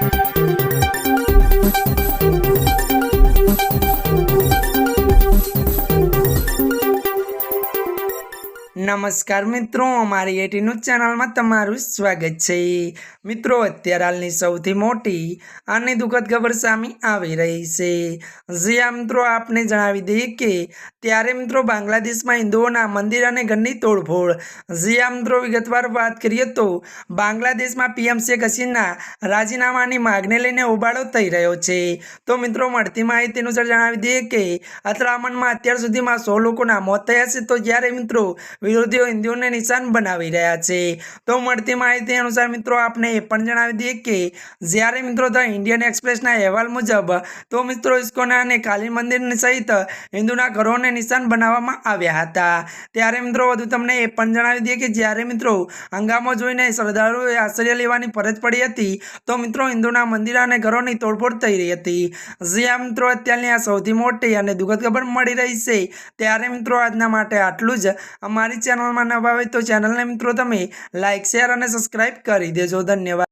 Thank you. નમસ્કાર મિત્રો, અમારી એટીનું ચેનલમાં તમારું સ્વાગત છે. મિત્રો, અત્યારે હાલની સૌથી મોટી અને દુઃખદ ખબર સામે આવી રહી છે. જ્યાં મિત્રો, આપને જણાવી દઈએ કે ત્યારે મિત્રો બાંગ્લાદેશમાં હિન્દુઓના મંદિર અને ઘરની તોડફોડ. જ્યાં મિત્રો, વિગતવાર વાત કરીએ તો બાંગ્લાદેશમાં પીએમ શેખ હસીના રાજીનામાની માગને લઈને ઉબાળો થઈ રહ્યો છે. તો મિત્રો, મળતી માહિતી અનુસાર જણાવી દઈએ કે અથડામણમાં અત્યાર સુધીમાં સો લોકોના મોત થયા છે. તો જ્યારે મિત્રો વિરોધીઓ હિન્દુઓને નિશાન બનાવી રહ્યા છે. તો મળતી માહિતી અનુસાર મિત્રો, આપને એ પણ જણાવી દઈએ કે જ્યારે મિત્રો ધ ઇન્ડિયન એક્સપ્રેસના અહેવાલ મુજબ, તો મિત્રો ઇસ્કોના અને કાલી મંદિર સહિત હિન્દુના ઘરોને નિશાન બનાવવામાં આવ્યા હતા. ત્યારે મિત્રો, વધુ તમને એ પણ જણાવી દઈએ કે જ્યારે મિત્રો હંગામો જોઈને શ્રદ્ધાળુઓએ આશ્ચર્ય લેવાની ફરજ પડી હતી, તો મિત્રો હિન્દુના મંદિર અને ઘરોની તોડફોડ થઈ રહી હતી. જ્યાં મિત્રો અત્યારની આ સૌથી મોટી અને દુઃખદ ખબર મળી રહી છે, ત્યારે મિત્રો આજના માટે આટલું જ. અમારી ચેનલમાં નવા હોય તો ચેનલને મિત્રો તમે લાઇક શેર અને સબસ્ક્રાઇબ કરી દેજો. ધન્યવાદ.